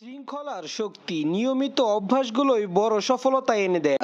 শৃঙ্খলার শক্তি, নিয়মিত অভ্যাসগুলোই বড় সফলতা এনে দেয়।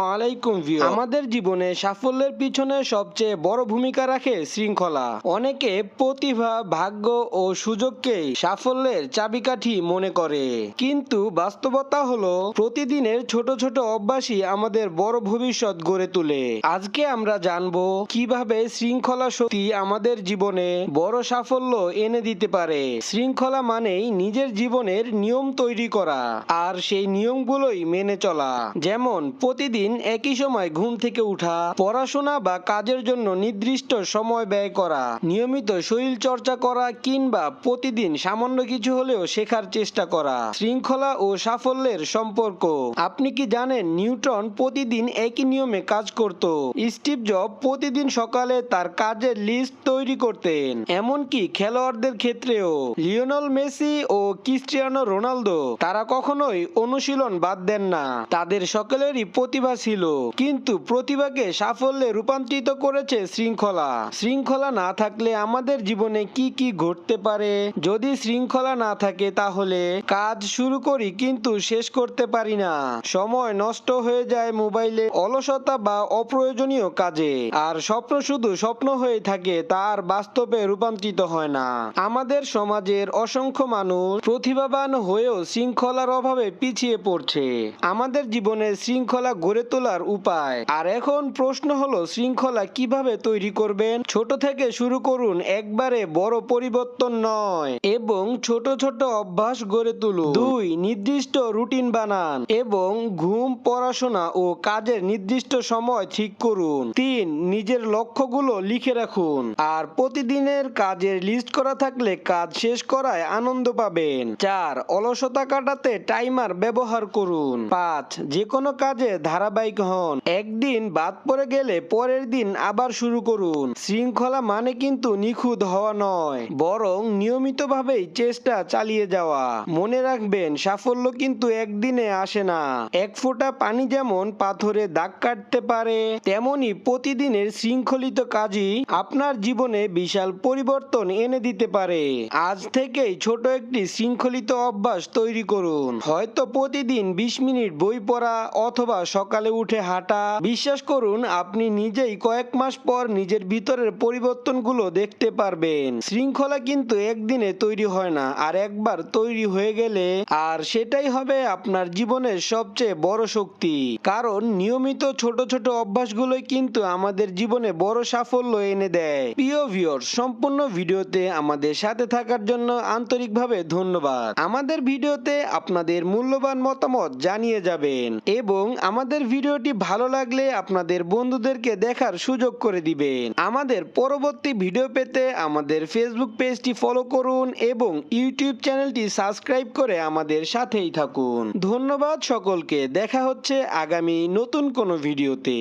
আলাইকুম ভিউ আমাদের জীবনে সাফল্যের পিছনে সবচেয়ে বড় ভূমিকা রাখে শৃঙ্খলা। অনেকে প্রতিভা, ভাগ্য ও সুযোগকে সাফল্যের চাবিকাঠি মনে করে। কিন্তু বাস্তবতা হলো, প্রতিদিনের ছোট ছোট অভ্যাসই আমাদের বড় ভবিষ্যৎ গড়ে তোলে। আজকে আমরা জানব, কীভাবে শৃঙ্খলা শক্তি আমাদের জীবনে বড় সাফল্য এনে দিতে পারে। শৃঙ্খলা মানেই নিজের জীবনের নিয়ম তৈরি করা আর সেই নিয়মগুলোই মেনে চলা। যেমন, প্রতিদিন একই সময় ঘুম থেকে উঠা, পড়াশোনা বা কাজের জন্য নির্দিষ্ট সময় ব্যয় করা, নিয়মিত শরীর চর্চা করা কিংবা প্রতিদিন সামান্য কিছু হলেও শেখার চেষ্টা করা, শৃঙ্খলা ও সাফল্যের সম্পর্ক। আপনি কি জানেন নিউটন প্রতিদিন একই নিয়মে কাজ করত? স্টিভ জব প্রতিদিন সকালে তার কাজের লিস্ট তৈরি করতেন। এমনকি খেলোয়াড়দের ক্ষেত্রেও। লিওনেল মেসি ও ক্রিস্টিয়ানো রোনালদো, তারা কখনোই অনুশীলন বাদ দেন না। তাদের সকলেরই প্রতিভা ছিল। কিন্তু প্রতিভাকে সাফল্যে রূপান্তরিত করেছে শৃঙ্খলা। শৃঙ্খলা না থাকলে আমাদের জীবনে কি কি ঘটতে পারে? যদি শৃঙ্খলা না থাকে তাহলে কাজ শুরু করি কিন্তু শেষ করতে পারি না। সময় নষ্ট হয়ে যায় মোবাইলে অলসতা বা অপ্রয়োজনীয় কাজে। আর স্বপ্ন শুধু স্বপ্ন হয়ে থাকে, তার বাস্তবে রূপান্তরিত হয় না। আমাদের সমাজের অসংখ্য মানুষ প্রতিভাবান হয়েও শৃঙ্খলার অভাবে পিছিয়ে পড়ছে। আমাদের জীবনে শৃঙ্খলা গড়ে তোলার উপায়। আর এখন প্রশ্ন হলো, শৃঙ্খলা কীভাবে তৈরি করবেন? ছোট থেকে শুরু করুন, একবারে বড় পরিবর্তন নয়, এবং ছোট ছোট অভ্যাস গড়ে তুলুন। দুই, নির্দিষ্ট রুটিন বানান, এবং ঘুম, পড়াশোনা ও কাজের নির্দিষ্ট সময় ঠিক করুন। তিন, নিজের লক্ষ্যগুলো লিখে রাখুন। আর প্রতিদিনের কাজের লিস্ট করা থাকলে কাজ শেষ করায় আনন্দ পাবেন। চার অলসতা কাটাতে টাইমার ব্যবহার করুন। পাঁচ যে কোনো কাজে ধারাবাহিক হন। একদিন বাদ পড়ে গেলে পরের দিন আবার শুরু করুন। শৃঙ্খলা মানে কিন্তু নিখুঁত হওয়া নয়, বরং নিয়মিতভাবেই চেষ্টা চালিয়ে যাওয়া। মনে রাখবেন, সাফল্য কিন্তু একদিনে আসে না। এক ফোঁটা পানি যেমন পাথরে দাগ কাটতে পারে, তেমনি প্রতিদিনের শৃঙ্খলিত কাজই আপনার জীবনে বিশাল পরিবর্তন এনে দিতে পারে। আজ থেকেই ছোট একটি শৃঙ্খলিত অভ্যাস তৈরি করুন। হয়তো প্রতিদিন বিশ মিনিট বই পড়া অথবা সকালে উঠে হাঁটা। বিশ্বাস করুন, আপনি নিজেই কয়েক মাস পর নিজের ভিতরের পরিবর্তনগুলো দেখতে পারবেন। শৃঙ্খলা কিন্তু একদিনে তৈরি হয় না, আর একবার তৈরি হয়ে গেলে আর সেটাই হবে আপনার জীবনের সবচেয়ে বড় শক্তি। কারণ নিয়মিত ছোট ছোট অভ্যাসগুলোই কিন্তু আমাদের জীবনে বড় সাফল্য এনে দেয়। প্রিয় ভিউয়ার সম্পূর্ণ ভিডিওতে আমাদের সাথে থাকার জন্য আন্তরিকভাবে ধন্যবাদ। আমাদের ভিডিওতে আপনাদের মূল্যবান মতামত জানিয়ে যাবেন এবং আমাদের ভিডিওটি ভালো লাগলে আপনাদের বন্ধুদেরকে দেখার সুযোগ করে দিবেন। আমাদের পরবর্তী ভিডিও পেতে আমাদের ফেসবুক পেজটি ফলো করুন এবং ইউটিউব চ্যানেলটি সাবস্ক্রাইব করে আমাদের সাথেই থাকুন। ধন্যবাদ সকলকে। দেখা হচ্ছে আগামী নতুন কোনো ভিডিওতে।